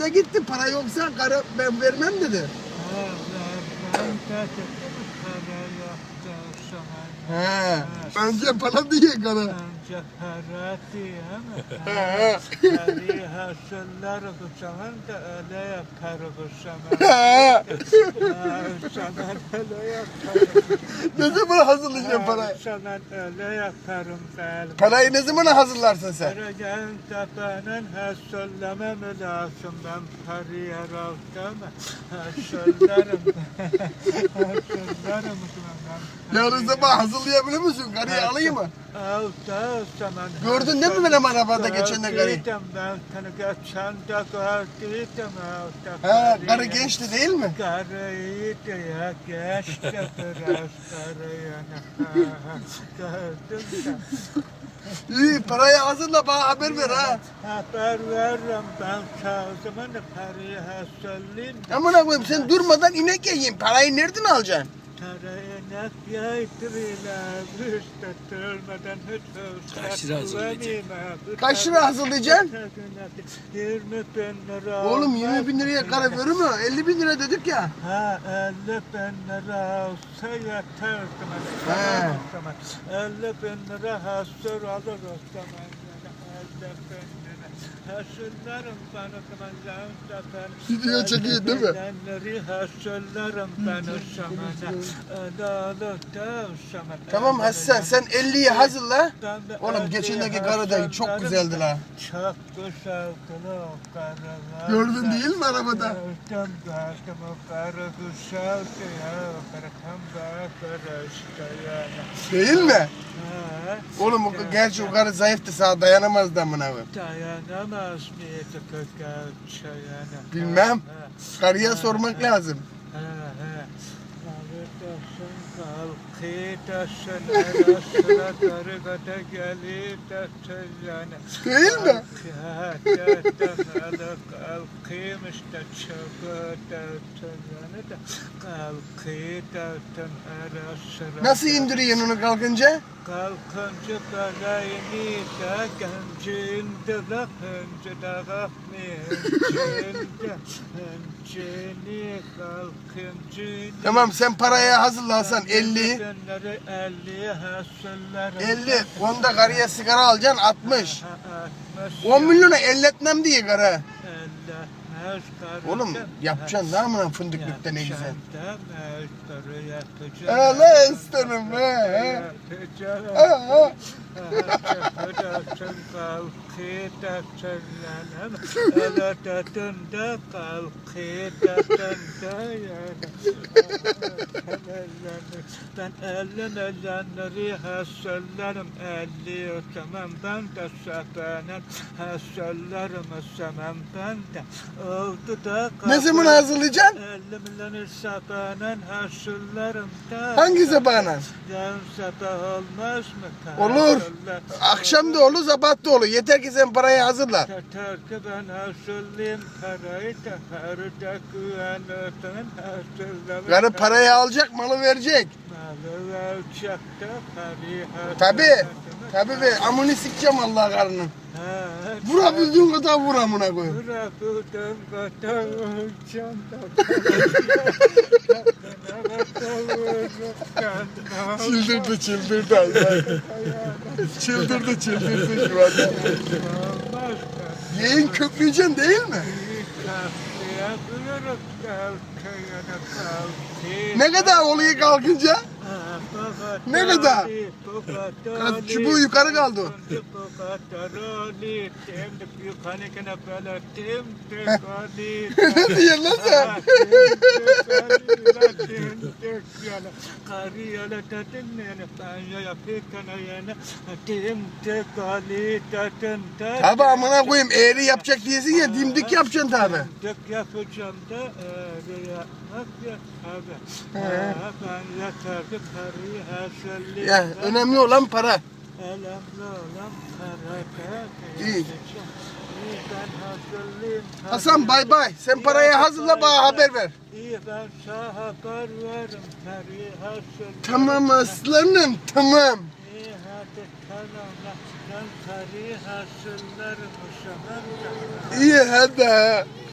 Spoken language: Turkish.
de gitti. Para yoksa karı ben vermem dedi. He. Önce para diye karı. Önce para diye ama He. Karı hasırlar bu zaman da öyle zaman. He. Sana öyle yaparım. ne zaman hazırlayacaksın parayı? Sana öyle yaparım ben. Parayı ne zaman hazırlarsın sen? Karacan tapanın hasırlamam lazım ben parayı aldım. Hasırlarım. Hasırlarım ben. Yarın sabah hazırlayabilir misin? Karıyı alayım mı? Gördün değil mi benim arabada geçen de karıyı? He, karı gençti değil mi? Karıyı da ya geçti biraz karıyı. Gördüm de. İyi parayı hazırla bana haber ver ha. Haber veririm ben sağzımın parayı hasırlayayım. Amına koyayım sen durmadan inek yiyeyim. Parayı nereden alacaksın? Kaç lira hazırlayacaksın? Kaç lira hazırlayacaksın? 20 bin lira. Oğlum 20 bin liraya kara verir mi? 50 bin lira dedik ya. Ha 50 bin lira olsa yeterdim. He. O zaman 50 bin lira hasır alır o zaman. Yani 50 bin lira. Hasırlarım ben o zaman yanında ben. Video çekiyor değil mi? Tamam Hasan sen 50'yi hazırla. Oğlum elli geçendeki karı da çok güzeldi la. Çok güzeldi karılar. Gördün değil mi arabada? Gördüm. Değil mi? Oğlum o, gerçi o karı zayıftı sana dayanamazdı amına koyayım. Dayanamaz genç yani? Bilmem. Karıya sormak lazım. ha, ha. Neredesin kalkıydasın arasına karı kata geliydesin yani. Değil mi? Kalkayım işte da. Nasıl indiriyorsun onu kalkınca? Kalkınca kalayını da gencinde la önce de kalkmayınca önceni kalkınca Tamam sen parayı hazırla Hasan 50. Bunları 50 hasırlarım 50. Onda karıya sigara alacaksın 60. 10 milyona elletmem diye karı. Oğlum yapacaksın daha mı fındıklıkta ne güzel. Hele isterim he he. Ha, ha. Ben elin ellenleri hasırlarım elli zaman ben de hasırlarım o zaman ben de oldu da Ne zaman hazırlayacaksın? Elli milyon sabanen hasırlarım da Hangi sabahına? Yarın sabah olmaz mı? Olur. Akşam da olur sabah da olur. Yeter ki sen parayı hazırla. Yeter ki ben hazırlayayım parayı da harda güvenirden hazırlamayım. Karı parayı alacak malı verecek. Malı verecek de parayı amını sikeceğim Allah karının. Vurabildiğin kadar vur amına koyayım. Bırakıldım kadar de. Çıldırdı çıldırdı çıldırdı çıldırdı şu anda. Yayın kökleyeceksin değil mi? Ne kadar oluyor kalkınca? Ne kadar? Kaç çubuğu yukarı kaldı ne diyorsun lan sen? Tabi amına koyayım eğri yapacak diyesin ya dimdik yapacaksın tabi. Dik yapacağım da öyle yapmak yok abi. He. Ha, Ben yeterli parayı hazırlayayım. Ya önemli olan para. Önemli olan para. Hasan bay bay. Sen parayı hazırla bana haber ver. İyi ben sana haber veririm. Parayı hazırlayayım. Tamam aslanım tamam. İyi hadi tamam. Ben parayı hazırlarım o zaman. İyi hadi.